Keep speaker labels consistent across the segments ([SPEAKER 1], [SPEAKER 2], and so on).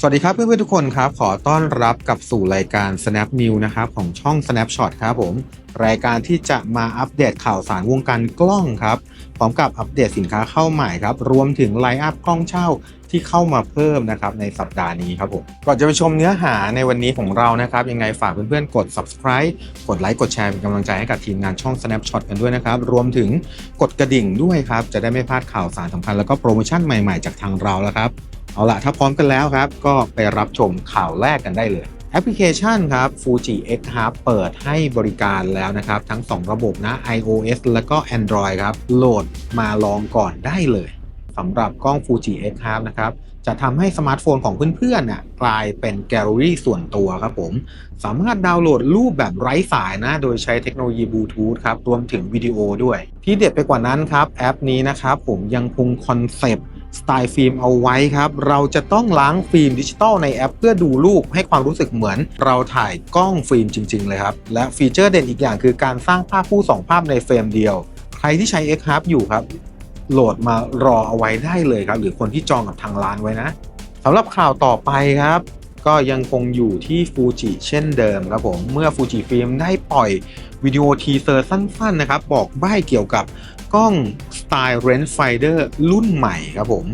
[SPEAKER 1] สวัสดีครับเพื่อนๆทุกคนครับ ขอต้อนรับกับสู่รายการ Snap New นะครับของช่อง Snapshot ครับผม รายการที่จะมาอัปเดตข่าวสารวงการกล้องครับพร้อมกับอัปเดตสินค้าเข้าใหม่ครับ รวมถึงไลน์อัพกล้องเช่าที่เข้ามาเพิ่มนะครับในสัปดาห์นี้ครับผมก่อนจะไปชมเนื้อหาในวันนี้ของเรานะครับ ยังไงฝากเพื่อนๆกด subscribe กดไลค์กดแชร์เป็นกำลังใจให้กับทีมงานช่อง Snapshot กันด้วยนะครับ รวมถึงกดกระดิ่งด้วยครับ จะได้ไม่พลาดข่าวสารสำคัญแล้วก็โปรโมชั่นใหม่ๆจากทางเราแล้วครับ เอาล่ะ ถ้าพร้อมกันแล้วครับ ก็ไปรับชมข่าวแรกกันได้เลย แอปพลิเคชันครับ Fuji X Hub เปิดให้บริการแล้วนะครับ ทั้ง 2 ระบบนะ iOS แล้วก็ Android ครับ โหลดมาลองก่อนได้เลยสำหรับกล้อง Fuji X Hub นะครับ จะทำให้สมาร์ทโฟนของเพื่อนๆน่ะกลายเป็นแกลเลอรี่ส่วนตัวครับผม สามารถดาวน์โหลดรูปแบบไร้สายนะ โดยใช้เทคโนโลยีบลูทูธครับ รวมถึงวิดีโอด้วย ที่เด็ดไปกว่านั้นครับ แอปนี้นะครับผมยังคงคอนเซปต์ สไตล์ฟิล์มเอาไว้ครับ เราจะต้องล้างฟิล์มดิจิตอลในแอป เพื่อดูรูปให้ความรู้สึกเหมือน เราถ่ายกล้องฟิล์มจริง ๆ เลยครับ และฟีเจอร์เด่นอีกอย่างคือการสร้างภาพคู่ 2 ภาพในเฟรมเดียว ใครที่ใช้ X Hub อยู่ครับ โหลดมารอเอาไว้ได้เลยครับ หรือคนที่จองกับทางร้านไว้นะสำหรับข่าวต่อไปครับก็ยังคงอยู่ที่ฟูจิเช่นเดิมครับผมเมื่อฟูจิฟิล์มได้ปล่อยวิดีโอทีเซอร์สั้นๆนะครับ บอกใบ้เกี่ยวกับกล้อง Style Range Finder รุ่นใหม่ครับผม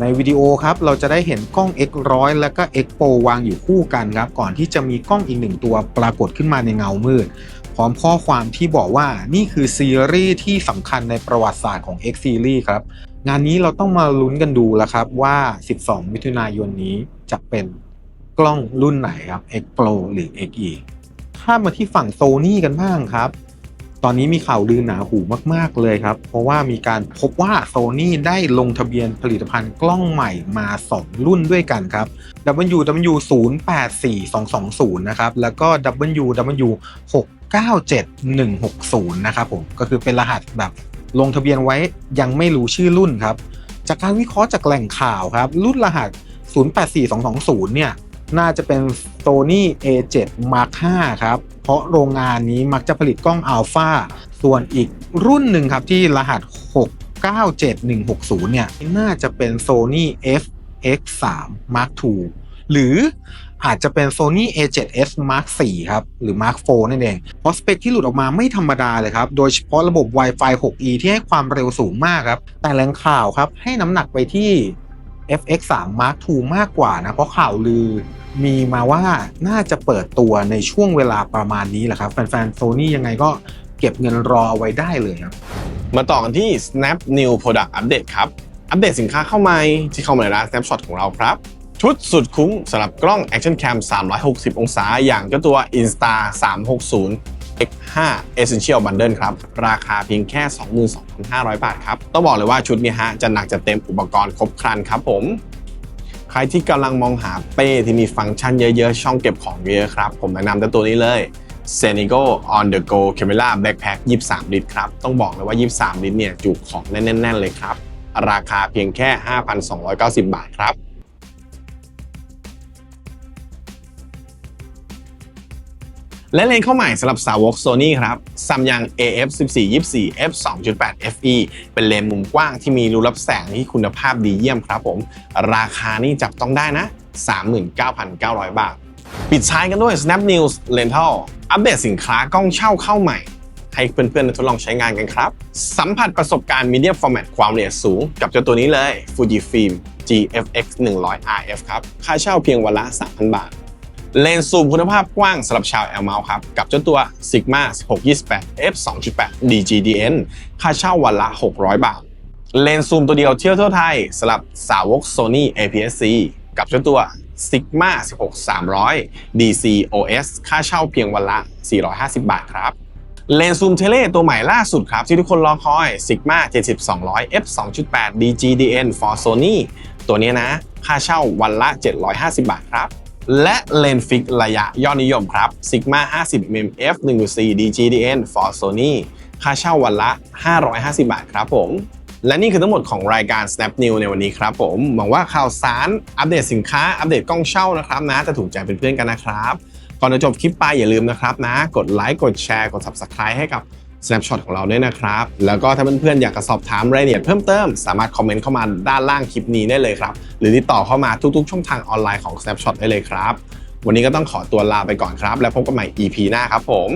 [SPEAKER 1] ในวิดีโอครับเราจะได้เห็นกล้อง X100 และก็ X Pro วางอยู่คู่กันครับ ก่อนที่จะมีกล้องอีกหนึ่งตัวปรากฏขึ้นมาในเงามืด พร้อมข้อความที่บอกว่านี่คือซีรีส์ที่สำคัญในประวัติศาสตร์ของ X Series ครับ งานนี้เราต้องมาลุ้นกันดูแล้วครับว่า 12 มิถุนายนนี้จะเป็นกล้องรุ่นไหนครับ X Pro หรือ XE ข้ามมาที่ฝั่งโซนี่กันบ้างครับ ตอนนี้มีข่าวลือหนาหูมากๆเลยครับ เพราะว่ามีการพบว่า Sony ได้ลงทะเบียนผลิตภัณฑ์กล้องใหม่มา 2 รุ่นด้วยกันครับ WW 0 8 4 2 2 0 นะครับ แล้วก็ WW 6 9 7 1 6 0 นะครับผม ก็คือเป็นรหัสแบบลงทะเบียนไว้ยังไม่รู้ชื่อรุ่นครับ จากการวิเคราะห์จากแหล่งข่าวครับ รุ่นรหัส 084220 เนี่ย น่าจะเป็น Sony A7 Mark 5ครับ เพราะโรงงานนี้มักจะผลิตกล้อง Alpha ส่วนอีกรุ่นหนึ่งครับที่รหัส 697160 เนี่ย น่าจะเป็น Sony FX3 Mark II หรืออาจจะเป็น Sony A7S Mark 4 ครับ หรือ Mark 4 นั่นเอง เพราะสเปคที่หลุดออกมาไม่ธรรมดาเลยครับ โดยเฉพาะระบบ Wi-Fi 6E ที่ให้ความเร็วสูงมากครับ แต่แหล่งข่าวครับ ให้น้ำหนักไปที่ FX3 Mark II มากกว่านะ เพราะข่าวลือมีมาว่าน่าจะเปิดตัวในช่วงเวลาประมาณนี้แหละครับ แฟนๆ Sony ยังไงก็เก็บเงินรอเอาไว้ได้เลยครับ
[SPEAKER 2] มาต่อกันที่ Snap New Product Update ครับ อัปเดตสินค้าเข้าใหม่ที่เข้ามาในร้าน Snapshot ของเราครับ ชุดสุดคุ้มสำหรับกล้อง Action Cam 360 องศา อย่างเจ้าตัว Insta 360 X5 Essential Bundle ครับ ราคาเพียงแค่ 22,500 บาทครับ ต้องบอกเลยว่าชุดนี้ฮะ จะหนักจะเต็มอุปกรณ์ครบครันครับผม ใครที่กำลังมองหาเป้ที่มีฟังก์ชันเยอะๆ ช่องเก็บของเยอะครับ ผมแนะนำตัวตัวนี้เลย s e n i g o On the Go Camera Backpack 23 ลิตรครับ ต้องบอกเลยว่า 23 ลิตรเนี่ยจุของแน่นๆเลยครับ ราคาเพียงแค่ 5,290 บาทครับ และเลนส์เข้าใหม่สำหรับสาวก Sony ครับซัมยัง AF 14 24 f 2.8 FE เป็นเลนส์มุมกว้างที่มีรูรับแสงที่คุณภาพดีเยี่ยมครับผม ราคานี่จับต้องได้นะ 39,900 บาท ปิดท้ายกันด้วย Snap News Rental อัปเดตสินค้ากล้องเช่าเข้าใหม่ ให้เพื่อนๆทดลองใช้งานกันครับ สัมผัสประสบการณ์ Medium Format ความละเอียดสูง กับเจ้าตัวนี้เลย Fujifilm GFX 100 RF ครับ ค่าเช่าเพียงวันละ 3,000 บาท เลนส์ซูมคุณภาพกว้างสำหรับชาว L mount ครับ กับเจ้าตัว Sigma 1628 f 2.8 DGDN ค่าเช่าวันละ 600 บาท เลนส์ซูมตัวเดียวเที่ยวทั่วไทยสำหรับสาวก Sony APS-C กับเจ้าตัว Sigma 16 300 DC OS ค่าเช่าเพียงวันละ 450 บาทครับเลนส์ซูมเทเลตัวใหม่ล่าสุดครับ ที่ทุกคนรอคอย Sigma 70 200 f 2.8 DGDN for Sony ตัวนี้นะ ค่าเช่าวันละ 750 บาทครับ และเลนส์ฟิกระยะยอดนิยมครับ Sigma 50 mm f 1.4 DGDN for Sony ค่าเช่าวันละ 550 บาทครับผม และนี่คือทั้งหมดของรายการ Snap New ในวันนี้ครับผมหวังว่าข่าวสารอัปเดตสินค้า อัปเดตกล้องเช่านะครับนะ จะถูกใจเพื่อนๆกันนะครับ ก่อนจะจบคลิปไปอย่าลืมนะครับนะ กดไลค์กดแชร์กด Subscribe ให้กับ Snapshot ของเราด้วยนะครับ แล้วก็ถ้าเพื่อนๆอยากจะสอบถามรายละเอียดเพิ่มเติม สามารถคอมเมนต์เข้ามาด้านล่างคลิปนี้ได้เลยครับ หรือติดต่อเข้ามาทุกๆ ช่องทางออนไลน์ของ Snapshot ได้เลยครับ วันนี้ก็ต้องขอตัวลาไปก่อนครับ แล้วพบกันใหม่ EP หน้าครับผม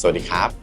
[SPEAKER 2] สวัสดีครับ